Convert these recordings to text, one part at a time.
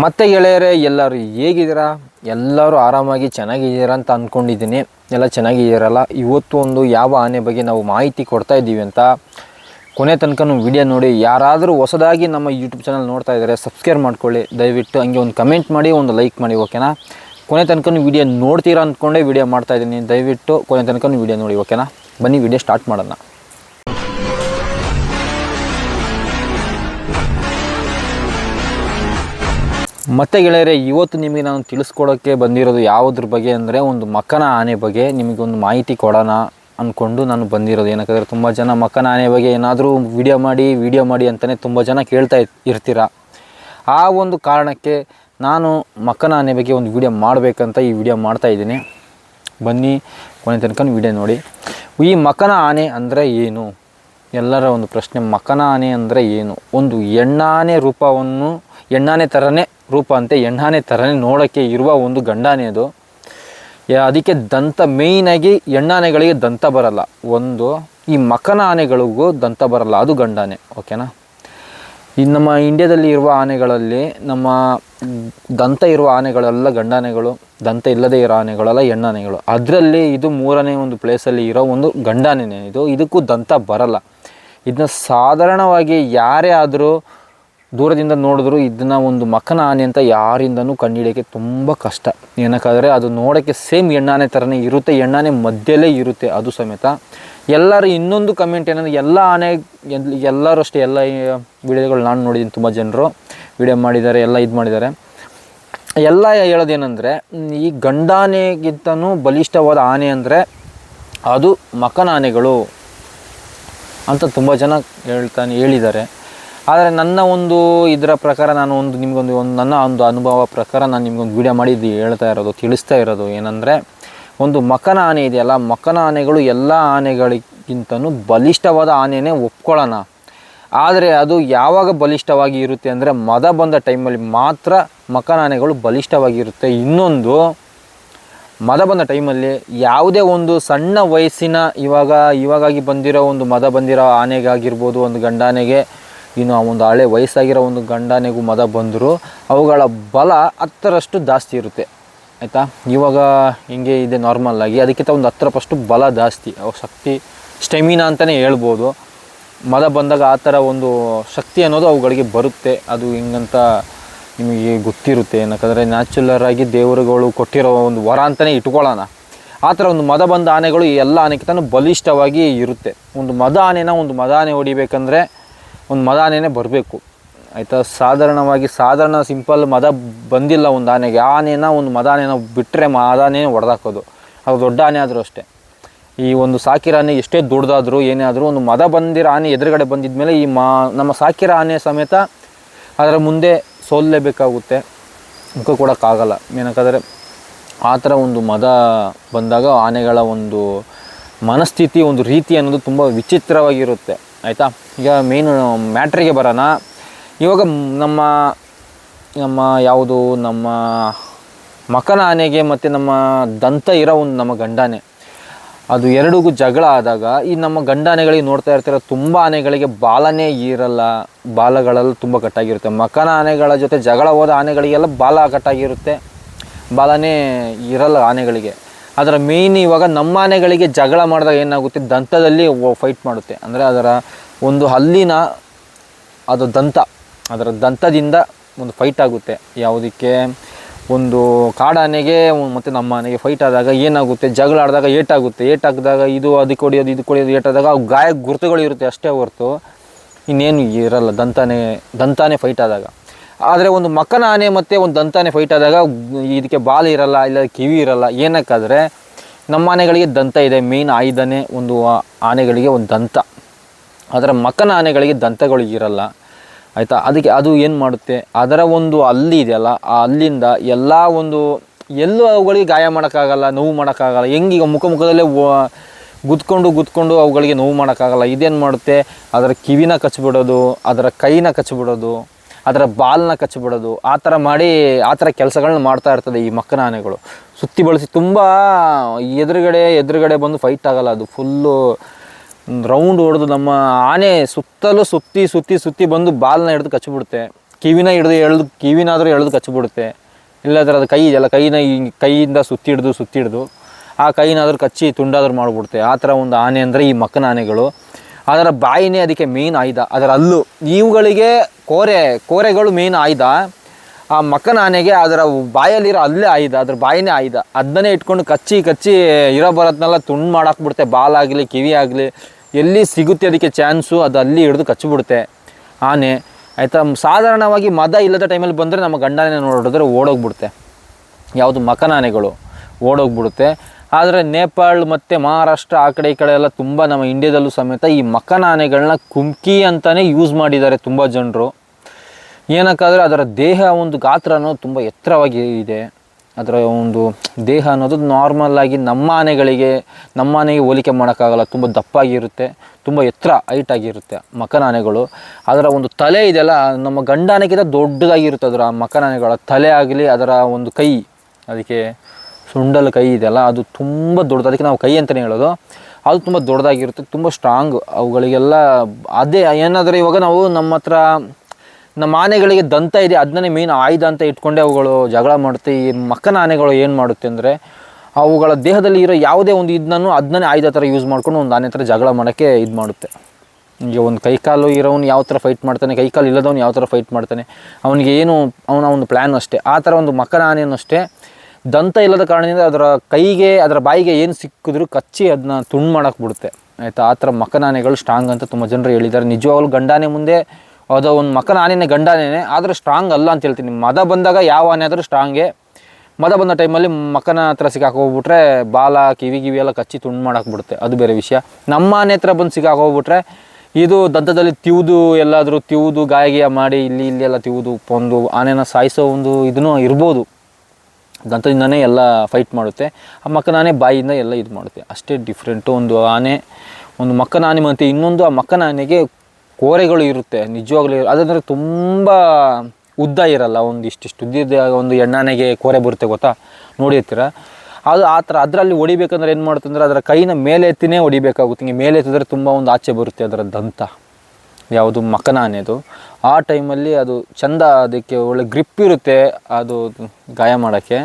ಮತ್ತೆ ಗೆಳೆಯರೆ, ಎಲ್ಲರೂ ಹೇಗಿದ್ದೀರಾ? ಎಲ್ಲರೂ ಆರಾಮಾಗಿ ಚೆನ್ನಾಗಿದ್ದೀರಾ ಅಂತ ಅಂದ್ಕೊಂಡಿದ್ದೀನಿ ಎಲ್ಲ ಚೆನ್ನಾಗಿದ್ದೀರಲ್ಲ? ಇವತ್ತು ಒಂದು ಯಾವ ಆನೆ ಬಗ್ಗೆ ನಾವು ಮಾಹಿತಿ ಕೊಡ್ತಾ ಇದ್ದೀವಿ ಅಂತ ಕೊನೆ ತನಕನೂ ವಿಡಿಯೋ ನೋಡಿ. ಯಾರಾದರೂ ಹೊಸದಾಗಿ ನಮ್ಮ ಯೂಟ್ಯೂಬ್ ಚಾನಲ್ ನೋಡ್ತಾ ಇದ್ದಾರೆ ಸಬ್ಸ್ಕ್ರೈಬ್ ಮಾಡ್ಕೊಳ್ಳಿ. ದಯವಿಟ್ಟು ಹಂಗೆ ಒಂದು ಕಮೆಂಟ್ ಮಾಡಿ, ಒಂದು ಲೈಕ್ ಮಾಡಿ, ಓಕೆನಾ? ಕೊನೆ ತನಕನೂ ವಿಡಿಯೋ ನೋಡ್ತೀರಾ ಅಂದ್ಕೊಂಡೇ ವಿಡಿಯೋ ಮಾಡ್ತಾ ಇದ್ದೀನಿ. ದಯವಿಟ್ಟು ಕೊನೆ ತನಕನೂ ವಿಡಿಯೋ ನೋಡಿ, ಓಕೆನಾ? ಬನ್ನಿ, ವಿಡಿಯೋ ಸ್ಟಾರ್ಟ್ ಮಾಡೋಣ. ಮತ್ತೆ ಗೆಳೆಯರೆ, ಇವತ್ತು ನಿಮಗೆ ನಾನು ತಿಳಿಸ್ಕೊಡೋಕ್ಕೆ ಬಂದಿರೋದು ಯಾವುದ್ರ ಬಗ್ಗೆ ಅಂದರೆ ಒಂದು ಮಕ್ಕನ ಆನೆ ಬಗ್ಗೆ ನಿಮಗೊಂದು ಮಾಹಿತಿ ಕೊಡೋಣ ಅಂದ್ಕೊಂಡು ನಾನು ಬಂದಿರೋದು. ಏನಕ್ಕಂದರೆ ತುಂಬ ಜನ ಮಕ್ಕನ ಆನೆ ಬಗ್ಗೆ ಏನಾದರೂ ವಿಡಿಯೋ ಮಾಡಿ ವಿಡಿಯೋ ಮಾಡಿ ಅಂತಲೇ ತುಂಬ ಜನ ಕೇಳ್ತಾ ಇರ್- ಇರ್ತೀರ? ಆ ಒಂದು ಕಾರಣಕ್ಕೆ ನಾನು ಮಕ್ಕನ ಆನೆ ಬಗ್ಗೆ ಒಂದು ವಿಡಿಯೋ ಮಾಡಬೇಕಂತ ಈ ವಿಡಿಯೋ ಮಾಡ್ತಾ ಇದ್ದೀನಿ. ಬನ್ನಿ, ಕೊನೆ ತನಕ ವಿಡಿಯೋ ನೋಡಿ. ಈ ಮಕನ ಆನೆ ಅಂದರೆ ಏನು? ಎಲ್ಲರ ಒಂದು ಪ್ರಶ್ನೆ, ಮಕನ ಆನೆ ಅಂದರೆ ಏನು? ಒಂದು ಎಣ್ಣಾನೆ ರೂಪವನ್ನು ಎಣ್ಣಾನೆ ಥರನೇ ರೂಪ ಅಂತೆ, ಎಣ್ಣಾನೆ ಥರನೇ ನೋಡೋಕ್ಕೆ ಇರುವ ಒಂದು ಗಂಡಾನೆ ಅದು. ಅದಕ್ಕೆ ದಂತ ಮೇಯ್ನಾಗಿ ಎಣ್ಣಾನೆಗಳಿಗೆ ದಂತ ಬರಲ್ಲ. ಒಂದು, ಈ ಮಕನ ಆನೆಗಳಿಗೂ ದಂತ ಬರಲ್ಲ, ಅದು ಗಂಡಾನೆ ಓಕೆನಾ ಈ ನಮ್ಮ ಇಂಡ್ಯಾದಲ್ಲಿ ಇರುವ ಆನೆಗಳಲ್ಲಿ, ನಮ್ಮ ದಂತ ಇರುವ ಆನೆಗಳೆಲ್ಲ ಗಂಡಾನೆಗಳು, ದಂತ ಇಲ್ಲದೆ ಇರೋ ಆನೆಗಳೆಲ್ಲ ಎಣ್ಣಾನೆಗಳು. ಅದರಲ್ಲಿ ಇದು ಮೂರನೇ ಒಂದು ಪ್ಲೇಸಲ್ಲಿ ಇರೋ ಒಂದು ಗಂಡಾನೆನೇ. ಇದು, ಇದಕ್ಕೂ ದಂತ ಬರಲ್ಲ. ಇದನ್ನ ಸಾಧಾರಣವಾಗಿ ಯಾರೇ ಆದರೂ ದೂರದಿಂದ ನೋಡಿದ್ರು ಇದನ್ನ ಒಂದು ಮಕನ ಆನೆ ಅಂತ ಯಾರಿಂದನೂ ಕಂಡುಹಿಡಿಯೋಕ್ಕೆ ತುಂಬ ಕಷ್ಟ. ಏನಕ್ಕಾದರೆ ಅದು ನೋಡೋಕ್ಕೆ ಸೇಮ್ ಎಣ್ಣಾನೆ ಥರನೇ ಇರುತ್ತೆ, ಎಣ್ಣಾನೆ ಮಧ್ಯಲ್ಲೇ ಇರುತ್ತೆ ಅದು ಸಮೇತ. ಎಲ್ಲರೂ ಇನ್ನೊಂದು ಕಮೆಂಟ್ ಏನಂದರೆ, ಎಲ್ಲ ಆನೆ ಎಲ್- ಎಲ್ಲರೂ ಅಷ್ಟೇ ಎಲ್ಲ ವಿಡಿಯೋಗಳು ನಾನು ನೋಡಿದ್ದೀನಿ ತುಂಬ ಜನರು. ವಿಡಿಯೋ ಮಾಡಿದ್ದಾರೆ, ಎಲ್ಲ ಇದು ಮಾಡಿದ್ದಾರೆ. ಎಲ್ಲ ಹೇಳೋದೇನೆಂದರೆ, ಈ ಗಂಡಾನೆಗಿಂತನೂ ಬಲಿಷ್ಠವಾದ ಆನೆ ಅಂದರೆ ಅದು ಮಕನ ಆನೆಗಳು ಅಂತ ತುಂಬ ಜನ ಹೇಳ್ತಾನೆ, ಹೇಳಿದ್ದಾರೆ. ಆದರೆ ನನ್ನ ಒಂದು ಇದರ ಪ್ರಕಾರ ನಾನು ಒಂದು ನಿಮಗೊಂದು ಒಂದು ನನ್ನ ಒಂದು ಅನುಭವ ಪ್ರಕಾರ ನಾನು ನಿಮಗೊಂದು ವಿಡಿಯೋ ಮಾಡಿದ್ದು ಹೇಳ್ತಾ ಇರೋದು, ತಿಳಿಸ್ತಾ ಇರೋದು ಏನಂದರೆ, ಒಂದು ಮಕನ ಆನೆ ಇದೆಯಲ್ಲ ಮಕನ ಆನೆಗಳು ಎಲ್ಲ ಆನೆಗಳಿಗಿಂತನೂ ಬಲಿಷ್ಠವಾದ ಆನೆನೇ ಒಪ್ಕೊಳ್ಳೋಣ. ಆದರೆ ಅದು ಯಾವಾಗ ಬಲಿಷ್ಠವಾಗಿ ಇರುತ್ತೆ ಅಂದರೆ ಮದ ಬಂದ ಟೈಮಲ್ಲಿ ಮಾತ್ರ ಮಕನ ಆನೆಗಳು ಬಲಿಷ್ಠವಾಗಿರುತ್ತೆ ಇನ್ನೊಂದು, ಮದ ಬಂದ ಟೈಮಲ್ಲಿ ಯಾವುದೇ ಒಂದು ಸಣ್ಣ ವಯಸ್ಸಿನ ಇವಾಗ, ಇವಾಗಾಗಿ ಬಂದಿರೋ ಒಂದು ಮದ ಬಂದಿರೋ ಆನೆಗಾಗಿರ್ಬೋದು, ಒಂದು ಗಂಡಾನೆಗೆ ಇನ್ನು ಆ ಒಂದು ಹಳೆ ವಯಸ್ಸಾಗಿರೋ ಒಂದು ಗಂಡನೆಗೂ ಮದ ಬಂದರೂ, ಅವುಗಳ ಬಲ ಹತ್ತರಷ್ಟು ಜಾಸ್ತಿ ಇರುತ್ತೆ. ಆಯಿತಾ? ಇವಾಗ ಹಿಂಗೆ ಇದೆ ನಾರ್ಮಲ್ ಆಗಿ, ಅದಕ್ಕಿಂತ ಒಂದು ಹತ್ತರ ಪಷ್ಟು ಬಲ ಜಾಸ್ತಿ. ಅವು ಶಕ್ತಿ ಸ್ಟೆಮಿನಾ ಅಂತಲೇ ಹೇಳ್ಬೋದು. ಮದ ಬಂದಾಗ ಆ ಥರ ಒಂದು ಶಕ್ತಿ ಅನ್ನೋದು ಅವುಗಳಿಗೆ ಬರುತ್ತೆ. ಅದು ಹಿಂಗಂತ ನಿಮಗೆ ಗೊತ್ತಿರುತ್ತೆ. ಏನಕ್ಕಂದರೆ ನ್ಯಾಚುರಲ್ ಆಗಿ ದೇವರುಗಳು ಕೊಟ್ಟಿರೋ ಒಂದು ವರ ಅಂತಲೇ ಇಟ್ಕೊಳ್ಳೋಣ. ಆ ಥರ ಒಂದು ಮದ ಬಂದ ಆನೆಗಳು ಈ ಎಲ್ಲ ಆನೆಗಿಂತ ಬಲಿಷ್ಠವಾಗಿ ಇರುತ್ತೆ. ಒಂದು ಮದ ಆನೆನ ಒಂದು ಮದ ಆನೆ ಹೊಡಿಬೇಕಂದ್ರೆ ಒಂದು ಮದ ಆನೆನೇ ಬರಬೇಕು. ಆಯಿತಾ? ಸಾಧಾರಣವಾಗಿ ಸಾಧಾರಣ ಸಿಂಪಲ್ ಮದ ಬಂದಿಲ್ಲ ಒಂದು ಆನೆಗೆ. ಆನೆನ ಒಂದು ಮದ ಆನೆನ ಬಿಟ್ಟರೆ ಮದ ಆನೆನೇ ಹೊಡೆದಾಕೋದು ಅದು ದೊಡ್ಡ ಆನೆ ಆದರೂ ಅಷ್ಟೇ. ಈ ಒಂದು ಸಾಕಿರ ಆನೆ ಎಷ್ಟೇ ದೊಡ್ಡದಾದರೂ, ಏನೇ ಆದರೂ, ಒಂದು ಮದ ಬಂದಿರೋ ಆನೆ ಎದುರುಗಡೆ ಬಂದಿದ್ಮೇಲೆ ಈ ಮಾ, ನಮ್ಮ ಸಾಕಿರ ಆನೆ ಸಮೇತ ಅದರ ಮುಂದೆ ಸೋಲ್ಲೇಬೇಕಾಗುತ್ತೆ ಮುಖ ಕೊಡೋಕ್ಕಾಗಲ್ಲ ಏನಕ್ಕಾದರೆ ಆ ಥರ ಒಂದು ಮದ ಬಂದಾಗ ಆನೆಗಳ ಒಂದು ಮನಸ್ಥಿತಿ, ಒಂದು ರೀತಿ ಅನ್ನೋದು ತುಂಬ ವಿಚಿತ್ರವಾಗಿರುತ್ತೆ. ಆಯಿತಾ? ಈಗ ಮೇಯ್ನು ಮ್ಯಾಟ್ರಿಗೆ ಬರೋಣ. ಇವಾಗ ನಮ್ಮ ನಮ್ಮ ಯಾವುದು, ನಮ್ಮ ಮಕನ ಆನೆಗೆ ಮತ್ತು ನಮ್ಮ ದಂತ ಇರೋ ಒಂದು ನಮ್ಮ ಗಂಡಾನೆ. ಅದು ಎರಡಿಗೂ ಜಗಳ ಆದಾಗ ಈ ನಮ್ಮ ಗಂಡಾನೆಗಳಿಗೆ ನೋಡ್ತಾ ಇರ್ತೀರ ತುಂಬ ಆನೆಗಳಿಗೆ ಬಾಲನೇ ಇರಲ್ಲ. ಬಾಲಗಳೆಲ್ಲ ತುಂಬ ಕಟ್ಟಾಗಿರುತ್ತೆ. ಮಕನ ಆನೆಗಳ ಜೊತೆ ಜಗಳ ಹೋದ ಆನೆಗಳಿಗೆಲ್ಲ ಬಾಲ ಕಟ್ಟಾಗಿರುತ್ತೆ. ಬಾಲನೇ ಇರಲ್ಲ ಆನೆಗಳಿಗೆ. ಅದರ ಮೇಯ್ನ್ ಇವಾಗ ನಮ್ಮ ಆನೆಗಳಿಗೆ ಜಗಳ ಮಾಡಿದಾಗ ಏನಾಗುತ್ತೆ? ದಂತದಲ್ಲಿ ಫೈಟ್ ಮಾಡುತ್ತೆ. ಅಂದರೆ ಅದರ ಒಂದು ಹಲ್ಲಿನ ಅದು ದಂತ, ಅದರ ದಂತದಿಂದ ಒಂದು ಫೈಟ್ ಆಗುತ್ತೆ. ಯಾವುದಕ್ಕೆ? ಒಂದು ಕಾಡಾನೆಗೆ, ಮತ್ತು ನಮ್ಮ ಆನೆಗೆ ಫೈಟ್ ಆದಾಗ ಏನಾಗುತ್ತೆ? ಜಗಳ ಆಡಿದಾಗ ಏಟಾಗುತ್ತೆ. ಏಟಾಕಿದಾಗ ಇದು, ಅದಕ್ಕೆ ಹೊಡಿಯೋದು ಇದು ಕೊಡಿಯೋದು ಏಟಾದಾಗ ಅವು ಗಾಯ ಗುರುತುಗಳು ಇರುತ್ತೆ ಅಷ್ಟೇ ಹೊರತು. ಇನ್ನೇನು ಇರಲ್ಲ, ದಂತಾನೆ ದಂತಾನೆ ಫೈಟ್ ಆದಾಗ. ಆದರೆ ಒಂದು ಮಕ್ಕನ ಆನೆ ಮತ್ತು ಒಂದು ದಂತಾನೆ ಫೈಟ್ ಆದಾಗ ಇದಕ್ಕೆ ಬಾಲ ಇರಲ್ಲ, ಇಲ್ಲ ಕಿವಿ ಇರಲ್ಲ, ಏನಕ್ಕಾದರೆ ನಮ್ಮ ಆನೆಗಳಿಗೆ ದಂತ ಇದೆ. ಮೇಯ್ನ್ ಆಯುಧನೇ ಒಂದು ಆನೆಗಳಿಗೆ ಒಂದು ದಂತ. ಅದರ ಮಕ್ಕನ ಆನೆಗಳಿಗೆ ದಂತಗಳು ಇರಲ್ಲ. ಆಯಿತಾ? ಅದಕ್ಕೆ ಅದು ಏನು ಮಾಡುತ್ತೆ? ಅದರ ಒಂದು ಅಲ್ಲಿ ಇದೆಯಲ್ಲ, ಆ ಅಲ್ಲಿಂದ ಎಲ್ಲ ಒಂದು, ಎಲ್ಲೂ ಅವುಗಳಿಗೆ ಗಾಯ ಮಾಡೋಕ್ಕಾಗಲ್ಲ, ನೋವು ಮಾಡೋಕ್ಕಾಗಲ್ಲ. ಹೆಂಗೀಗ ಮುಖ ಮುಖದಲ್ಲೇ ಗುದ್ಕೊಂಡು ಗುದ್ಕೊಂಡು ಅವುಗಳಿಗೆ ನೋವು ಮಾಡೋಕ್ಕಾಗಲ್ಲ. ಇದೇನು ಮಾಡುತ್ತೆ? ಅದರ ಕಿವಿನ ಕಚ್ಚಿಬಿಡೋದು ಅದರ ಕೈನ ಕಚ್ಚಿಬಿಡೋದು ಅದರ ಬಾಲ್ನ ಕಚ್ಚಿಬಿಡೋದು ಆ ಥರ ಮಾಡಿ, ಆ ಥರ ಕೆಲಸಗಳನ್ನ ಮಾಡ್ತಾ ಇರ್ತದೆ ಈ ಮಕ್ಕನ ಆನೆಗಳು ಸುತ್ತಿ ಬಳಸಿ ತುಂಬ ಎದುರುಗಡೆ ಎದುರುಗಡೆ ಬಂದು ಫೈಟ್ ಆಗಲ್ಲ ಅದು. ಫುಲ್ಲು ರೌಂಡ್ ಹೊಡೆದು ನಮ್ಮ ಆನೆ ಸುತ್ತಲೂ ಸುತ್ತಿ ಸುತ್ತಿ ಸುತ್ತಿ ಬಂದು ಬಾಲ್ನ ಹಿಡ್ದು ಕಚ್ಚಿಬಿಡುತ್ತೆ ಕಿವಿನ ಹಿಡಿದು ಎಳ್ದು, ಕಿವಿನಾದರೂ ಎಳೆದು ಕಚ್ಚಿಬಿಡುತ್ತೆ ಇಲ್ಲಾದ್ರೆ ಅದು ಕೈ ಇದೆಯಲ್ಲ ಕೈನ ಕೈಯಿಂದ ಸುತ್ತಿ ಹಿಡ್ದು ಸುತ್ತಿ ಹಿಡ್ದು, ಆ ಕೈನಾದರೂ ಕಚ್ಚಿ ತುಂಡಾದ್ರೂ ಮಾಡಿಬಿಡುತ್ತೆ. ಆ ಥರ ಒಂದು ಆನೆ ಅಂದರೆ ಈ ಮಕ್ಕನ ಆನೆಗಳು. ಅದರ ಬಾಯಿನೇ ಅದಕ್ಕೆ ಮೇನ್ ಆಯ್ದ ಅದರ ಹಲ್ಲು ಇವುಗಳಿಗೆ ಕೋರೆ, ಕೋರೆಗಳು ಮೇನ್ ಆಯುಧ. ಆ ಮಕ್ಕನ ಆನೆಗೆ ಅದರ ಬಾಯಲ್ಲಿರೋ ಅಲ್ಲೇ ಆಯ್ದ ಅದ್ರ ಬಾಯಿನೇ ಆಯ್ದ ಅದನ್ನೇ ಇಟ್ಕೊಂಡು ಕಚ್ಚಿ ಕಚ್ಚಿ ಇರೋ ಬರೋದ್ನೆಲ್ಲ ತುಂಡು ಮಾಡಾಕ್ಬಿಡುತ್ತೆ. ಬಾಲಾಗಲಿ ಕಿವಿ ಆಗಲಿ ಎಲ್ಲಿ ಸಿಗುತ್ತೆ ಅದಕ್ಕೆ ಚಾನ್ಸು, ಅದು ಅಲ್ಲಿ ಹಿಡಿದು ಕಚ್ಚಿಬಿಡುತ್ತೆ ಆನೆ, ಆಯಿತಾ? ಸಾಧಾರಣವಾಗಿ ಮದ ಇಲ್ಲದ ಟೈಮಲ್ಲಿ ಬಂದರೆ ನಮ್ಮ ಗಂಡನೇ ನೋಡಿದ್ರೆ ಓಡೋಗ್ಬಿಡುತ್ತೆ. ಯಾವುದು ಮಕನಾನೆಗಳು ಓಡೋಗ್ಬಿಡುತ್ತೆ. ಆದರೆ ನೇಪಾಳ ಮತ್ತು ಮಹಾರಾಷ್ಟ್ರ ಆ ಕಡೆ ಈ ಕಡೆ ಎಲ್ಲ ತುಂಬ ನಮ್ಮ ಇಂಡಿಯಾದಲ್ಲೂ ಸಮೇತ ಈ ಮಕನಾನೆಗಳನ್ನ ಕುಮ್ಕಿ ಅಂತಲೇ ಯೂಸ್ ಮಾಡಿದ್ದಾರೆ ತುಂಬ ಜನರು. ಏನಕ್ಕಾದರೆ ಅದರ ದೇಹ ಒಂದು ಗಾತ್ರ ಅನ್ನೋದು ತುಂಬ ಎತ್ತರವಾಗಿ ಇದೆ. ಅದರ ಒಂದು ದೇಹ ಅನ್ನೋದು ನಾರ್ಮಲ್ಲಾಗಿ ನಮ್ಮ ಆನೆಗಳಿಗೆ, ನಮ್ಮ ಆನೆಗೆ ಹೋಲಿಕೆ ಮಾಡೋಕ್ಕಾಗಲ್ಲ. ತುಂಬ ದಪ್ಪಾಗಿರುತ್ತೆ, ತುಂಬ ಎತ್ತರ ಹೈಟ್ ಆಗಿರುತ್ತೆ ಮಕನ ಆನೆಗಳು. ಅದರ ಒಂದು ತಲೆ ಇದೆಯಲ್ಲ, ನಮ್ಮ ಗಂಡಾನೆಗಿಂತ ದೊಡ್ಡದಾಗಿರುತ್ತೆ ಅದರ ಮಕನ ಆನೆಗಳ ತಲೆ ಆಗಲಿ, ಅದರ ಒಂದು ಕೈ, ಅದಕ್ಕೆ ಸುಂಡಲ್ ಕೈ ಇದೆಯಲ್ಲ, ಅದು ತುಂಬ ದೊಡ್ಡದು. ಅದಕ್ಕೆ ನಾವು ಕೈ ಅಂತಲೇ ಹೇಳೋದು. ಅದು ತುಂಬ ದೊಡ್ಡದಾಗಿರುತ್ತೆ, ತುಂಬ ಸ್ಟ್ರಾಂಗ್ ಅವುಗಳಿಗೆಲ್ಲ ಅದೇ ಏನಾದರೂ ಇವಾಗ ನಾವು ನಮ್ಮ ಹತ್ರ ನಮ್ಮ ಆನೆಗಳಿಗೆ ದಂತ ಇದೆ, ಅದನ್ನೇ ಮೇನ್ ಆಯುಧ ಅಂತ ಇಟ್ಕೊಂಡೆ ಅವುಗಳು ಜಗಳ ಮಾಡುತ್ತೆ ಈ ಮಕ್ಕನ ಆನೆಗಳು ಏನು ಮಾಡುತ್ತೆ ಅಂದರೆ, ಅವುಗಳ ದೇಹದಲ್ಲಿ ಇರೋ ಯಾವುದೇ ಒಂದು ಇದನ್ನು ಅದನ್ನೇ ಆಯುಧ ಥರ ಯೂಸ್ ಮಾಡ್ಕೊಂಡು ಒಂದು ಆನೆ ಥರ ಜಗಳ ಮಾಡೋಕ್ಕೆ ಇದು ಮಾಡುತ್ತೆ. ಈಗ ಒಂದು ಕೈಕಾಲು ಇರೋನು ಯಾವ ಥರ ಫೈಟ್ ಮಾಡ್ತಾನೆ ಕೈಕಾಲು ಇಲ್ಲದವನು ಯಾವ ಥರ ಫೈಟ್ ಮಾಡ್ತಾನೆ, ಅವನಿಗೆ ಏನು, ಅವನ ಒಂದು ಪ್ಲ್ಯಾನ್ ಅಷ್ಟೇ. ಆ ಥರ ಒಂದು ಮಕ್ಕನ ಆನೆಯನ್ನು ಅಷ್ಟೇ ದಂತ ಇಲ್ಲದ ಕಾರಣದಿಂದ ಅದರ ಕೈಗೆ, ಅದರ ಬಾಯಿಗೆ ಏನು ಸಿಕ್ಕಿದ್ರು ಕಚ್ಚಿ ಅದನ್ನ ತುಂಡು ಮಾಡೋಕ್ಕೆ ಬಿಡುತ್ತೆ. ಆಯಿತಾ? ಆ ಥರ ಮಕ್ಕನ ಆನೆಗಳು ಸ್ಟ್ರಾಂಗ್ ಅಂತ ತುಂಬ ಜನರು ಹೇಳಿದ್ದಾರೆ. ನಿಜವಾಗ್ಲೂ ಗಂಡಾನೆ ಮುಂದೆ ಅದು ಒಂದು ಮಕ್ಕನ ಆನೆನೇ ಗಂಡಾನೆನೇ ಆದರೆ ಸ್ಟ್ರಾಂಗ್ ಅಲ್ಲ ಅಂತ ಹೇಳ್ತೀನಿ. ಮದ ಬಂದಾಗ ಯಾವ ಆನೆ ಆದರೂ ಸ್ಟ್ರಾಂಗೇ ಮದ ಬಂದ ಟೈಮಲ್ಲಿ ಮಕ್ಕನ ಹತ್ರ ಸಿಕ್ಕಾಕೋಗ್ಬಿಟ್ರೆ ಬಾಲ, ಕಿವಿ ಕಿವಿ ಎಲ್ಲ ಕಚ್ಚಿ ತುಂಡು ಮಾಡಾಕ್ಬಿಡುತ್ತೆ ಅದು ಬೇರೆ ವಿಷಯ. ನಮ್ಮ ಆನೆ ಹತ್ರ ಬಂದು ಸಿಕ್ಕಾಕೋಗ್ಬಿಟ್ರೆ ಇದು ದಂತದಲ್ಲಿ ತಿವಿದು, ಎಲ್ಲಾದರೂ ತಿವುದು ಗಾಯ ಮಾಡಿ ಇಲ್ಲಿ ಇಲ್ಲಿ ಎಲ್ಲ ತಿವುದು, ಒಂದು ಆನೆನ ಸಾಯಿಸೋ ಒಂದು ಇದನ್ನು ಇರ್ಬೋದು. ದಂತದಿಂದನೇ ಎಲ್ಲ ಫೈಟ್ ಮಾಡುತ್ತೆ. ಆ ಮಕ್ಕನ ಆನೆ ಬಾಯಿಯಿಂದ ಎಲ್ಲ ಇದು ಮಾಡುತ್ತೆ. ಅಷ್ಟೇ ಡಿಫ್ರೆಂಟು ಒಂದು ಆನೆ. ಒಂದು ಮಕ್ಕನ ಆನೆ ಮತ್ತು ಇನ್ನೊಂದು ಆ ಮಕ್ಕನ ಆನೆಗೆ ಕೋರೆಗಳು ಇರುತ್ತೆ, ನಿಜವಾಗ್ಲೂ ಅದಂದರೆ ತುಂಬ ಉದ್ದ ಇರಲ್ಲ ಒಂದು ಇಷ್ಟಿಷ್ಟು ಉದ್ದಿದ್ದ ಒಂದು ಎಣ್ಣಾನೆಗೆ ಕೋರೆ ಬರುತ್ತೆ ಗೊತ್ತಾ? ನೋಡಿರ್ತೀರ ಅದು ಆ ಥರ, ಅದರಲ್ಲಿ ಹೊಡಿಬೇಕಂದ್ರೆ ಏನು ಮಾಡ್ತಂದ್ರೆ ಅದರ ಕೈನ ಮೇಲೆ ಎತ್ತಿನೇ ಹೊಡಿಬೇಕಾಗುತ್ತೆ. ಹಿಂಗೆ ಮೇಲೆ ಎತ್ತಿದ್ರೆ ತುಂಬ ಒಂದು ಆಚೆ ಬರುತ್ತೆ ಅದರ ದಂತ. ಯಾವುದು ಮಕನ ಆನೆದು ಆ ಟೈಮಲ್ಲಿ ಅದು ಚಂದ ಅದಕ್ಕೆ ಒಳ್ಳೆ ಗ್ರಿಪ್ ಇರುತ್ತೆ ಅದು ಗಾಯ ಮಾಡೋಕ್ಕೆ.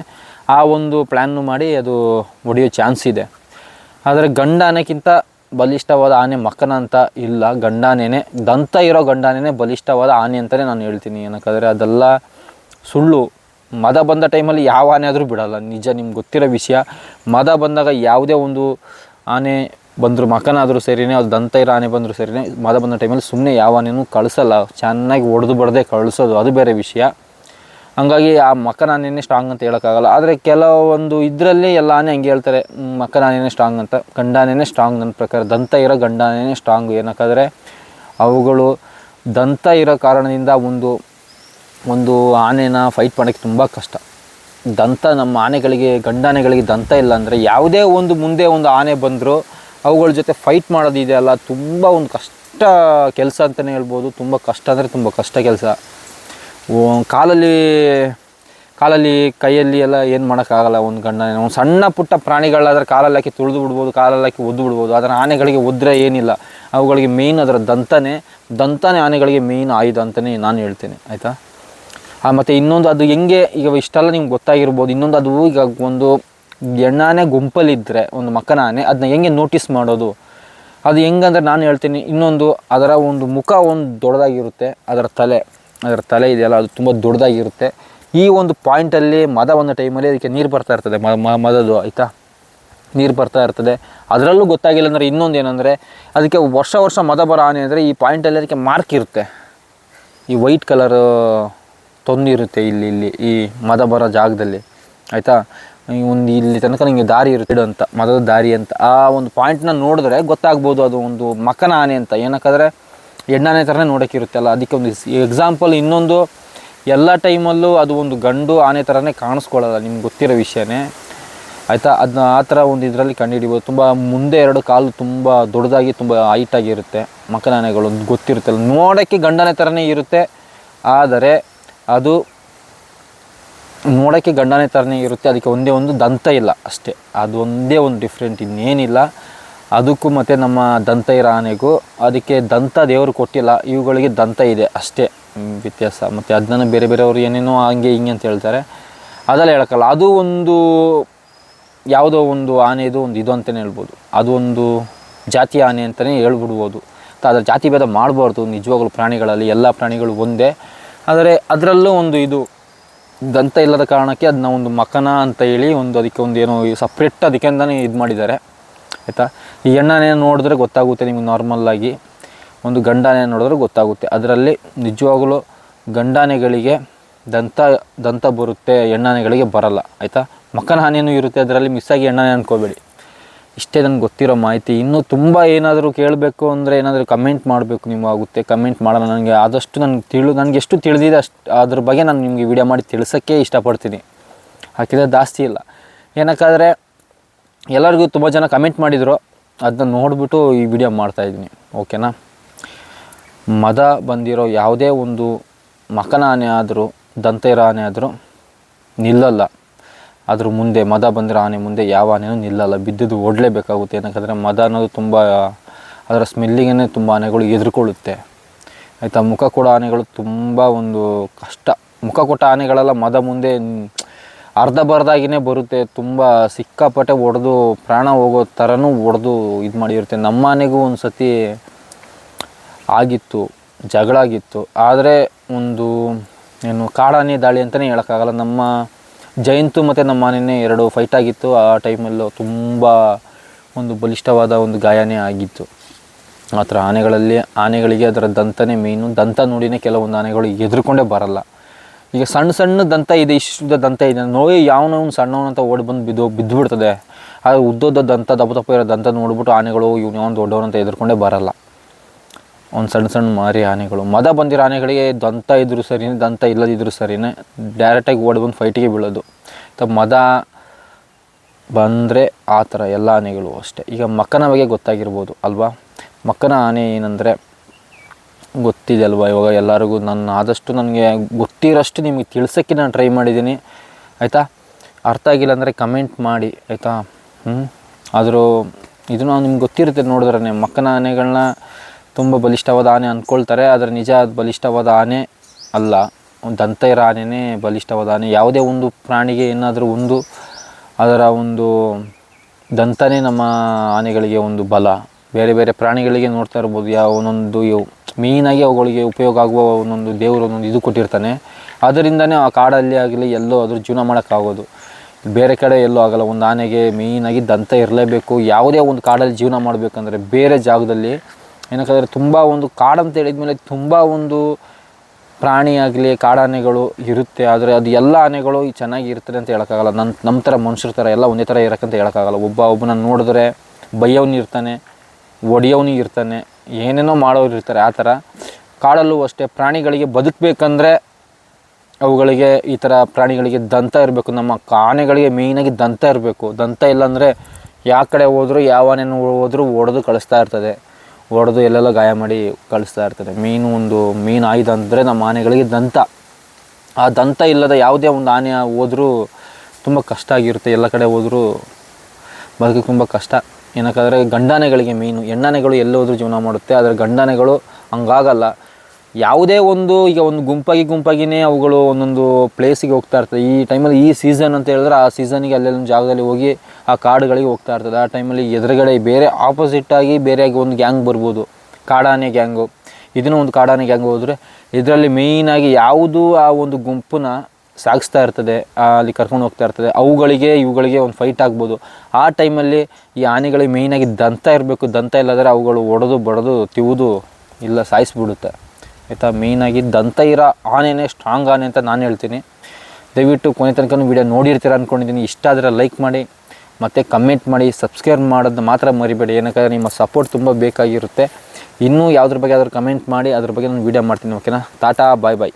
ಆ ಒಂದು ಪ್ಲ್ಯಾನ್ನು ಮಾಡಿ ಅದು ಹೊಡೆಯೋ ಚಾನ್ಸ್ ಇದೆ. ಆದರೆ ಗಂಡ ಆನೆಗಿಂತ ಬಲಿಷ್ಠವಾದ ಆನೆ ಮಕ್ಕನ ಅಂತ ಇಲ್ಲ, ಗಂಡಾನೇನೆ, ದಂತ ಇರೋ ಗಂಡಾನೇನೆ ಬಲಿಷ್ಠವಾದ ಆನೆ ಅಂತಲೇ ನಾನು ಹೇಳ್ತೀನಿ. ಏನಕ್ಕಾದರೆ ಅದೆಲ್ಲ ಸುಳ್ಳು. ಮದ ಬಂದ ಟೈಮಲ್ಲಿ ಯಾವ ಆನೆ ಆದರೂ ಬಿಡಲ್ಲ. ನಿಜ ನಿಮ್ಗೆ ಗೊತ್ತಿರೋ ವಿಷಯ. ಮದ ಬಂದಾಗ ಯಾವುದೇ ಒಂದು ಆನೆ ಬಂದರೂ, ಮಕನಾದರೂ ಸರಿನೇ, ಅದು ದಂತ ಇರೋ ಆನೆ ಬಂದರೂ ಸರಿನೇ, ಮದ ಬಂದ ಟೈಮಲ್ಲಿ ಸುಮ್ಮನೆ ಯಾವ ಆನೆನೂ ಕಳಿಸಲ್ಲ. ಚೆನ್ನಾಗಿ ಹೊಡೆದು ಬಡದೆ ಕಳಿಸೋದು. ಅದು ಬೇರೆ ವಿಷಯ. ಹಂಗಾಗಿ ಆ ಮಕ್ಕನ ಆನೆನೇ ಸ್ಟ್ರಾಂಗ್ ಅಂತ ಹೇಳೋಕ್ಕಾಗಲ್ಲ. ಆದರೆ ಕೆಲವೊಂದು ಇದರಲ್ಲಿ ಎಲ್ಲಾನೇ ಹಂಗೆ ಹೇಳ್ತಾರೆ ಮಕ್ಕ ಮಕ್ಕನ ಆನೆನೇ ಸ್ಟ್ರಾಂಗ್ ಅಂತ ಗಂಡಾನೇನೆ ಸ್ಟ್ರಾಂಗ್ ನನ್ನ ಪ್ರಕಾರ, ದಂತ ಇರೋ ಗಂಡಾನೇನೆ ಸ್ಟ್ರಾಂಗ್ ಏನಕ್ಕಾದರೆ, ಅವುಗಳು ದಂತ ಇರೋ ಕಾರಣದಿಂದ ಒಂದು ಒಂದು ಆನೆನ ಫೈಟ್ ಮಾಡೋಕ್ಕೆ ತುಂಬ ಕಷ್ಟ. ದಂತ ನಮ್ಮ ಆನೆಗಳಿಗೆ, ಗಂಡಾನೆಗಳಿಗೆ ದಂತ ಇಲ್ಲ ಅಂದರೆ ಯಾವುದೇ ಒಂದು ಮುಂದೆ ಒಂದು ಆನೆ ಬಂದರೂ ಅವುಗಳ ಜೊತೆ ಫೈಟ್ ಮಾಡೋದಿದೆಯಲ್ಲ, ತುಂಬ ಒಂದು ಕಷ್ಟ ಕೆಲಸ ಅಂತಲೇ ಹೇಳ್ಬೋದು. ತುಂಬ ಕಷ್ಟ ಅಂದರೆ ತುಂಬ ಕಷ್ಟ ಕೆಲಸ. ಕಾಲಲ್ಲಿ ಕಾಲಲ್ಲಿ, ಕೈಯಲ್ಲಿ ಎಲ್ಲ ಏನು ಮಾಡೋಕ್ಕಾಗಲ್ಲ ಒಂದು ಗಂಡ. ಒಂದು ಸಣ್ಣ ಪುಟ್ಟ ಪ್ರಾಣಿಗಳಾದರೆ ಕಾಲಲ್ಲಿ ಹಾಕಿ ತುಳಿದು ಬಿಡ್ಬೋದು, ಕಾಲಲ್ಲಿ ಹಾಕಿ ಒದ್ದು ಬಿಡ್ಬೋದು. ಅದರ ಆನೆಗಳಿಗೆ ಒದ್ರೆ ಏನಿಲ್ಲ. ಅವುಗಳಿಗೆ ಮೇಯ್ನ್ ಅದರ ದಂತನೇ ದಂತನೇ ಆನೆಗಳಿಗೆ ಮೇಯ್ನ್ ಆಯುಧ ಅಂತಲೇ ನಾನು ಹೇಳ್ತೇನೆ. ಆಯಿತಾ? ಮತ್ತು ಇನ್ನೊಂದು ಅದು ಹೆಂಗೆ, ಈಗ ಇಷ್ಟೆಲ್ಲ ನಿಮ್ಗೆ ಗೊತ್ತಾಗಿರ್ಬೋದು. ಇನ್ನೊಂದು ಅದು ಈಗ ಒಂದು ಹೆಣ್ಣಾನೆ ಗುಂಪಲ್ಲಿದ್ದರೆ ಒಂದು ಮಕ್ಕನ ಆನೆ ಅದನ್ನ ಹೆಂಗೆ ನೋಟಿಸ್ ಮಾಡೋದು? ಅದು ಹೆಂಗಂದ್ರೆ ನಾನು ಹೇಳ್ತೀನಿ, ಇನ್ನೊಂದು ಅದರ ಒಂದು ಮುಖ ಒಂದು ದೊಡ್ಡದಾಗಿರುತ್ತೆ, ಅದರ ತಲೆ. ಅದರ ತಲೆ ಇದೆಯಲ್ಲ, ಅದು ತುಂಬ ದೊಡ್ಡದಾಗಿರುತ್ತೆ. ಈ ಒಂದು ಪಾಯಿಂಟಲ್ಲಿ ಮದ ಒಂದು ಟೈಮಲ್ಲಿ ಅದಕ್ಕೆ ನೀರು ಬರ್ತಾ ಇರ್ತದೆ ಮದದು ಆಯಿತಾ? ನೀರು ಬರ್ತಾ ಇರ್ತದೆ. ಅದರಲ್ಲೂ ಗೊತ್ತಾಗಿಲ್ಲ ಅಂದರೆ ಇನ್ನೊಂದು ಏನಂದರೆ, ಅದಕ್ಕೆ ವರ್ಷ ವರ್ಷ ಮದ ಬರೋ ಆನೆ ಅಂದರೆ ಈ ಪಾಯಿಂಟಲ್ಲಿ ಅದಕ್ಕೆ ಮಾರ್ಕ್ ಇರುತ್ತೆ. ಈ ವೈಟ್ ಕಲರ್ ತೊಂದಿರುತ್ತೆ ಇಲ್ಲಿ ಇಲ್ಲಿ, ಈ ಮದ ಬರೋ ಜಾಗದಲ್ಲಿ, ಆಯಿತಾ? ಒಂದು ಇಲ್ಲಿ ತನಕ ನಿಮಗೆ ದಾರಿ ಇರುತ್ತೆ ಅಂತ, ಮದದ ದಾರಿ ಅಂತ. ಆ ಒಂದು ಪಾಯಿಂಟ್ನ ನೋಡಿದ್ರೆ ಗೊತ್ತಾಗ್ಬೋದು ಅದು ಒಂದು ಮಕ್ಕನ ಆನೆ ಅಂತ. ಏನಕ್ಕಾದರೆ ಎಣ್ಣಾನೆ ಥರನೇ ನೋಡೋಕ್ಕಿರುತ್ತಲ್ಲ ಅದಕ್ಕೆ ಒಂದು ಎಕ್ಸಾಂಪಲ್ ಇನ್ನೊಂದು, ಎಲ್ಲ ಟೈಮಲ್ಲೂ ಅದು ಒಂದು ಗಂಡು ಆನೆ ಥರನೇ ಕಾಣಿಸ್ಕೊಳ್ಳಲ್ಲ ನಿಮ್ಗೆ ಗೊತ್ತಿರೋ ವಿಷಯನೇ. ಆಯಿತಾ? ಅದನ್ನ ಆ ಥರ ಒಂದು ಇದರಲ್ಲಿ ಕಂಡುಹಿಡಿಬೋದು. ತುಂಬ ಮುಂದೆ ಎರಡು ಕಾಲು ತುಂಬ ದೊಡ್ಡದಾಗಿ ತುಂಬ ಹೈಟಾಗಿರುತ್ತೆ ಮಕನ ಗೊತ್ತಿರುತ್ತೆ ಗೊತ್ತಿರುತ್ತಲ್ಲ ನೋಡೋಕ್ಕೆ ಗಂಡನೆ ಥರನೇ ಇರುತ್ತೆ. ಆದರೆ ಅದು ನೋಡೋಕ್ಕೆ ಗಂಡನೆ ಥರನೇ ಇರುತ್ತೆ. ಅದಕ್ಕೆ ಒಂದೇ ಒಂದು ದಂತ ಇಲ್ಲ ಅಷ್ಟೇ. ಅದು ಒಂದೇ ಒಂದು ಡಿಫ್ರೆಂಟ್ ಇನ್ನೇನಿಲ್ಲ. ಅದಕ್ಕೂ ಮತ್ತು ನಮ್ಮ ದಂತ ಇರೋ ಆನೆಗೂ ಅದಕ್ಕೆ ದಂತ ದೇವರು ಕೊಟ್ಟಿಲ್ಲ, ಇವುಗಳಿಗೆ ದಂತ ಇದೆ ಅಷ್ಟೇ. ವ್ಯತ್ಯಾಸ. ಮತ್ತು ಅದನ್ನ ಬೇರೆ ಬೇರೆಯವರು ಏನೇನೋ ಹಂಗೆ ಹಿಂಗೆ ಅಂತ ಹೇಳ್ತಾರೆ. ಅದೆಲ್ಲ ಹೇಳೋಕ್ಕಲ್ಲ. ಅದು ಒಂದು ಯಾವುದೋ ಒಂದು ಆನೆದು ಒಂದು ಇದು ಅಂತಲೇ ಹೇಳ್ಬೋದು. ಅದು ಒಂದು ಜಾತಿ ಆನೆ ಅಂತಲೇ ಹೇಳ್ಬಿಡ್ಬೋದು. ಅದರ ಜಾತಿ ಭೇದ ಮಾಡಬಾರ್ದು. ನಿಜವಾಗ್ಲೂ ಪ್ರಾಣಿಗಳಲ್ಲಿ ಎಲ್ಲ ಪ್ರಾಣಿಗಳು ಒಂದೇ. ಆದರೆ ಅದರಲ್ಲೂ ಒಂದು ಇದು ದಂತ ಇಲ್ಲದ ಕಾರಣಕ್ಕೆ ಅದನ್ನ ಒಂದು ಮಕನ ಅಂತ ಹೇಳಿ ಒಂದು ಅದಕ್ಕೆ ಒಂದು ಏನೋ ಸಪ್ರೇಟ್ ಅದಕ್ಕೆ ಅಂತಲೇ ಇದು ಮಾಡಿದ್ದಾರೆ. ಆಯಿತಾ? ಈ ಹೆಣ್ಣಾನೆ ನೋಡಿದ್ರೆ ಗೊತ್ತಾಗುತ್ತೆ ನಿಮಗೆ ನಾರ್ಮಲ್ಲಾಗಿ ಒಂದು ಗಂಡಾನೆ ನೋಡಿದ್ರೆ ಗೊತ್ತಾಗುತ್ತೆ. ಅದರಲ್ಲಿ ನಿಜವಾಗಲೂ ಗಂಡಾನೆಗಳಿಗೆ ದಂತ ದಂತ ಬರುತ್ತೆ, ಎಣ್ಣಾನೆಗಳಿಗೆ ಬರಲ್ಲ. ಆಯಿತಾ? ಮಕ್ಕನ ಹಾನಿಯೂ ಇರುತ್ತೆ, ಅದರಲ್ಲಿ ಮಿಸ್ ಆಗಿ ಹೆಣ್ಣಾನೆ ಅನ್ಕೋಬೇಡಿ. ಇಷ್ಟೇ ನನಗೆ ಗೊತ್ತಿರೋ ಮಾಹಿತಿ. ಇನ್ನೂ ತುಂಬ ಏನಾದರೂ ಕೇಳಬೇಕು ಅಂದರೆ ಏನಾದರೂ ಕಮೆಂಟ್ ಮಾಡಬೇಕು ನೀವು ಆಗುತ್ತೆ ಕಮೆಂಟ್ ಮಾಡೋಣ. ನನಗೆ ಆದಷ್ಟು ನನಗೆ ತಿಳು, ನನಗೆ ಎಷ್ಟು ತಿಳಿದಿದೆ ಅಷ್ಟು, ಅದ್ರ ಬಗ್ಗೆ ನಾನು ನಿಮಗೆ ವಿಡಿಯೋ ಮಾಡಿ ತಿಳಿಸೋಕ್ಕೆ ಇಷ್ಟಪಡ್ತೀನಿ. ಹಾಕಿದ್ರೆ ಜಾಸ್ತಿ ಇಲ್ಲ. ಏನಕ್ಕಾದರೆ ಎಲ್ಲರಿಗೂ ತುಂಬ ಜನ ಕಮೆಂಟ್ ಮಾಡಿದರು. ಅದನ್ನ ನೋಡಿಬಿಟ್ಟು ಈ ವಿಡಿಯೋ ಮಾಡ್ತಾಯಿದ್ದೀನಿ ಓಕೆನಾ ಮದ ಬಂದಿರೋ ಯಾವುದೇ ಒಂದು ಮಕನ ಆನೆ ಆದರೂ, ದಂತ ಇರೋ ಆನೆ ಆದರೂ ನಿಲ್ಲಲ್ಲ. ಅದ್ರ ಮುಂದೆ ಮದ ಬಂದಿರೋ ಆನೆ ಮುಂದೆ ಯಾವ ಆನೆಯೂ ನಿಲ್ಲಲ್ಲ. ಬಿದ್ದಿದ್ದು ಓಡಲೇಬೇಕಾಗುತ್ತೆ. ಏನಕ್ಕಂದರೆ ಮದ ಅನ್ನೋದು ತುಂಬ, ಅದರ ಸ್ಮೆಲ್ಲಿಗೇ ತುಂಬ ಆನೆಗಳು ಎದುರ್ಕೊಳ್ಳುತ್ತೆ ಆಯಿತಾ? ಮುಖ ಕೊಡೋ ಆನೆಗಳು ತುಂಬ ಒಂದು ಕಷ್ಟ. ಮುಖ ಕೊಟ್ಟ ಆನೆಗಳೆಲ್ಲ ಮದ ಮುಂದೆ ಅರ್ಧ ಬರ್ದಾಗಿನೇ ಬರುತ್ತೆ. ತುಂಬ ಸಿಕ್ಕಾಪಟ್ಟೆ ಹೊಡೆದು ಪ್ರಾಣ ಹೋಗೋ ಥರನೂ ಹೊಡೆದು ಇದು ಮಾಡಿರುತ್ತೆ. ನಮ್ಮ ಮನೆಗೂ ಒಂದು ಸತಿ ಆಗಿತ್ತು, ಜಗಳ ಆಗಿತ್ತು. ಆದರೆ ಒಂದು ಏನು ಕಾಡಾನೆ ದಾಳಿ ಅಂತಲೇ ಹೇಳೋಕ್ಕಾಗಲ್ಲ. ನಮ್ಮ ಜಯಂತು ಮತ್ತು ನಮ್ಮ ಮನೆಯೇ ಎರಡು ಫೈಟ್ ಆಗಿತ್ತು. ಆ ಟೈಮಲ್ಲೂ ತುಂಬ ಒಂದು ಬಲಿಷ್ಠವಾದ ಒಂದು ಗಾಯನೇ ಆಗಿತ್ತು. ಆ ಥರ ಆನೆಗಳಲ್ಲಿ, ಆನೆಗಳಿಗೆ ಅದರ ದಂತನೇ ಮೇಯ್ನು ದಂತ ನೋಡಿನೇ ಕೆಲವೊಂದು ಆನೆಗಳು ಎದುರುಕೊಂಡೇ ಬರಲ್ಲ. ಈಗ ಸಣ್ಣ ಸಣ್ಣ ದಂತ ಇದೆ, ಇಷ್ಟು ದಂತ ಇದೆ. ನೋಡಿ ಯಾವನೋ ಸಣ್ಣವನಂತ ಓಡಿ ಬಂದು ಬಿದ್ದು ಬಿದ್ದು ಬಿಡ್ತದೆ ಆ ಉದ್ದದ ದಂತ ದಪ್ಪ ದಪ್ಪ ಇರೋ ದಂತ ನೋಡ್ಬಿಟ್ಟು ಆನೆಗಳು ಇವ್ನು ಯಾವನು ದೊಡ್ಡವನಂತ ಎದುರ್ಕೊಂಡೇ ಬರಲ್ಲ. ಒಂದು ಸಣ್ಣ ಸಣ್ಣ ಮಾರಿ ಆನೆಗಳು. ಮದ ಬಂದಿರೋ ಆನೆಗಳಿಗೆ ದಂತ ಇದ್ರು ಸರಿನೇ, ದಂತ ಇಲ್ಲದಿದ್ರು ಸರಿನೇ ಡೈರೆಕ್ಟಾಗಿ ಓಡಿ ಬಂದು ಫೈಟಿಗೆ ಬೀಳೋದು. ತ ಮದ ಬಂದರೆ ಆ ಥರ ಎಲ್ಲ ಆನೆಗಳು ಅಷ್ಟೇ. ಈಗ ಮಕ್ಕನ ಬಗ್ಗೆ ಗೊತ್ತಾಗಿರ್ಬೋದು ಅಲ್ವಾ? ಮಕ್ಕನ ಆನೆ ಏನಂದರೆ ಗೊತ್ತಿದೆ ಅಲ್ವಾ? ಇವಾಗ ಎಲ್ಲರಿಗೂ ನನ್ನ ಆದಷ್ಟು ನನಗೆ ಗೊತ್ತಿರೋಷ್ಟು ನಿಮಗೆ ತಿಳ್ಸೋಕ್ಕೆ ನಾನು ಟ್ರೈ ಮಾಡಿದ್ದೀನಿ. ಆಯಿತಾ? ಅರ್ಥ ಆಗಿಲ್ಲ ಅಂದರೆ ಕಮೆಂಟ್ ಮಾಡಿ, ಆಯಿತಾ? ಹ್ಞೂ ಆದರೂ ಇದು ನಾವು ನಿಮ್ಗೆ ಗೊತ್ತಿರುತ್ತೆ ನೋಡಿದ್ರೆ ಮಕ್ಕನ ಆನೆಗಳನ್ನ ತುಂಬ ಬಲಿಷ್ಠವಾದ ಆನೆ ಅಂದ್ಕೊಳ್ತಾರೆ, ಆದರೆ ನಿಜ ಅದು ಬಲಿಷ್ಠವಾದ ಆನೆ ಅಲ್ಲ. ದಂತ ಇರೋ ಆನೆನೇ ಬಲಿಷ್ಠವಾದ ಆನೆ. ಯಾವುದೇ ಒಂದು ಪ್ರಾಣಿಗೆ ಏನಾದರೂ ಒಂದು ಅದರ ಒಂದು ದಂತನೇ ನಮ್ಮ ಆನೆಗಳಿಗೆ ಒಂದು ಬಲ. ಬೇರೆ ಬೇರೆ ಪ್ರಾಣಿಗಳಿಗೆ ನೋಡ್ತಾ ಇರ್ಬೋದು, ಯಾವ ಒಂದೊಂದು ಮೇಯ್ನಾಗಿ ಅವುಗಳಿಗೆ ಉಪಯೋಗ ಆಗುವ ಒಂದೊಂದು ದೇವರು ಒಂದೊಂದು ಇದು ಕೊಟ್ಟಿರ್ತಾನೆ. ಅದರಿಂದನೇ ಆ ಕಾಡಲ್ಲಿ ಆಗಲಿ, ಎಲ್ಲೋ ಅದ್ರ ಜೀವನ ಮಾಡೋಕ್ಕಾಗೋದು. ಬೇರೆ ಕಡೆ ಎಲ್ಲೂ ಆಗಲ್ಲ, ಒಂದು ಆನೆಗೆ ಮೇಯ್ನಾಗಿ ದಂತ ಇರಲೇಬೇಕು. ಯಾವುದೇ ಒಂದು ಕಾಡಲ್ಲಿ ಜೀವನ ಮಾಡಬೇಕಂದ್ರೆ ಬೇರೆ ಜಾಗದಲ್ಲಿ ಏನಕ್ಕಂದರೆ ತುಂಬ ಒಂದು ಕಾಡಂತ ಹೇಳಿದ್ಮೇಲೆ ತುಂಬ ಒಂದು ಪ್ರಾಣಿ ಆಗಲಿ ಕಾಡಾನೆಗಳು ಇರುತ್ತೆ. ಆದರೆ ಅದು ಎಲ್ಲ ಆನೆಗಳು ಚೆನ್ನಾಗಿ ಇರ್ತದೆ ಅಂತ ಹೇಳೋಕ್ಕಾಗಲ್ಲ. ನನ್ನ ನಮ್ಮ ಥರ ಮನುಷ್ಯರ ಥರ ಎಲ್ಲ ಒಂದೇ ಥರ ಇರೋಕ್ಕಂತ ಹೇಳೋಕ್ಕಾಗಲ್ಲ. ಒಬ್ಬ ಒಬ್ಬನ ನೋಡಿದ್ರೆ ಬೈಯೋನು ಇರ್ತಾನೆ ಒಡೆಯೋನು ಇರ್ತಾನೆ, ಏನೇನೋ ಮಾಡೋರು ಇರ್ತಾರೆ ಆ ಥರ. ಕಾಡಲ್ಲೂ ಅಷ್ಟೇ, ಪ್ರಾಣಿಗಳಿಗೆ ಬದುಕಬೇಕಂದ್ರೆ ಅವುಗಳಿಗೆ ಈ ಥರ ಪ್ರಾಣಿಗಳಿಗೆ ದಂತ ಇರಬೇಕು. ನಮ್ಮ ಆನೆಗಳಿಗೆ ಮೇಯ್ನಾಗಿ ದಂತ ಇರಬೇಕು. ದಂತ ಇಲ್ಲಾಂದರೆ ಯಾವ ಕಡೆ ಹೋದರೂ, ಯಾವ ಆನೆನೂ ಹೋದರೂ ಒಡೆದು ಕಳಿಸ್ತಾ ಇರ್ತದೆ. ಒಡೆದು ಎಲ್ಲೆಲ್ಲ ಗಾಯ ಮಾಡಿ ಕಳಿಸ್ತಾ ಇರ್ತದೆ. ಮೀನು ಒಂದು ಮೀನು ಆಯುಧ ಅಂದರೆ ನಮ್ಮ ಆನೆಗಳಿಗೆ ದಂತ. ಆ ದಂತ ಇಲ್ಲದ ಯಾವುದೇ ಒಂದು ಆನೆ ಹೋದರೂ ತುಂಬ ಕಷ್ಟ ಆಗಿರುತ್ತೆ. ಎಲ್ಲ ಕಡೆ ಹೋದರೂ ಬದುಕಿ ತುಂಬ ಕಷ್ಟ. ಏನಕ್ಕಾದರೆ ಗಂಡಾನೆಗಳಿಗೆ ಮೇಯ್ನು ಹೆಣ್ಣಾನೆಗಳು ಎಲ್ಲೋದ್ರೂ ಜೀವನ ಮಾಡುತ್ತೆ, ಆದರೆ ಗಂಡಾನೆಗಳು ಹಂಗಾಗಲ್ಲ. ಯಾವುದೇ ಒಂದು, ಈಗ ಒಂದು ಗುಂಪಾಗಿ ಗುಂಪಾಗಿನೇ ಅವುಗಳು ಒಂದೊಂದು ಪ್ಲೇಸಿಗೆ ಹೋಗ್ತಾ ಇರ್ತದೆ. ಈ ಟೈಮಲ್ಲಿ ಈ ಸೀಸನ್ ಅಂತ ಹೇಳಿದ್ರೆ ಆ ಸೀಸನಿಗೆ ಅಲ್ಲೆಲ್ಲೊಂದು ಜಾಗದಲ್ಲಿ ಹೋಗಿ ಆ ಕಾಡುಗಳಿಗೆ ಹೋಗ್ತಾ ಇರ್ತದೆ. ಆ ಟೈಮಲ್ಲಿ ಎದುರುಗಡೆ ಬೇರೆ ಆಪೋಸಿಟ್ಟಾಗಿ ಬೇರೆಯಾಗಿ ಒಂದು ಗ್ಯಾಂಗ್ ಬರ್ಬೋದು. ಕಾಡಾನೆ ಗ್ಯಾಂಗು ಇದನ್ನು ಒಂದು ಕಾಡಾನೆ ಗ್ಯಾಂಗ್ ಹೋದರೆ, ಇದರಲ್ಲಿ ಮೇಯ್ನಾಗಿ ಯಾವುದು ಆ ಒಂದು ಗುಂಪನ್ನ ಸಾಗಿಸ್ತಾ ಇರ್ತದೆ ಅಲ್ಲಿ ಕರ್ಕೊಂಡು ಹೋಗ್ತಾ ಇರ್ತದೆ. ಅವುಗಳಿಗೆ, ಇವುಗಳಿಗೆ ಒಂದು ಫೈಟ್ ಆಗ್ಬೋದು. ಆ ಟೈಮಲ್ಲಿ ಈ ಆನೆಗಳಿಗೆ ಮೇಯ್ನಾಗಿ ದಂತ ಇರಬೇಕು. ದಂತ ಇಲ್ಲದ್ರೆ ಅವುಗಳು ಒಡೆದು, ಬಡದು, ತಿವುದು ಇಲ್ಲ, ಸಾಯಿಸ್ಬಿಡುತ್ತೆ. ಆಯಿತಾ? ಮೇಯ್ನಾಗಿ ದಂತ ಇರೋ ಆನೆನೇ ಸ್ಟ್ರಾಂಗ್ ಆನೆ ಅಂತ ನಾನು ಹೇಳ್ತೀನಿ. ದಯವಿಟ್ಟು ಕೊನೆ ತನಕ ವೀಡಿಯೋ ನೋಡಿರ್ತೀರ ಅಂದ್ಕೊಂಡಿದ್ದೀನಿ ಇಷ್ಟ ಆದರೆ ಲೈಕ್ ಮಾಡಿ, ಮತ್ತು ಕಮೆಂಟ್ ಮಾಡಿ ಸಬ್ಸ್ಕ್ರೈಬ್ ಮಾಡೋದನ್ನ ಮಾತ್ರ ಮರಿಬೇಡಿ. ಏನಕ್ಕಾದ್ರೆ ನಿಮ್ಮ ಸಪೋರ್ಟ್ ತುಂಬ ಬೇಕಾಗಿರುತ್ತೆ. ಇನ್ನೂ ಯಾವುದ್ರ ಬಗ್ಗೆ ಆದರೂ ಕಮೆಂಟ್ ಮಾಡಿ, ಅದ್ರ ಬಗ್ಗೆ ನಾನು ವೀಡಿಯೋ ಮಾಡ್ತೀನಿ ಓಕೆನಾ ಟಾಟಾ ಬಾಯ್ ಬಾಯ್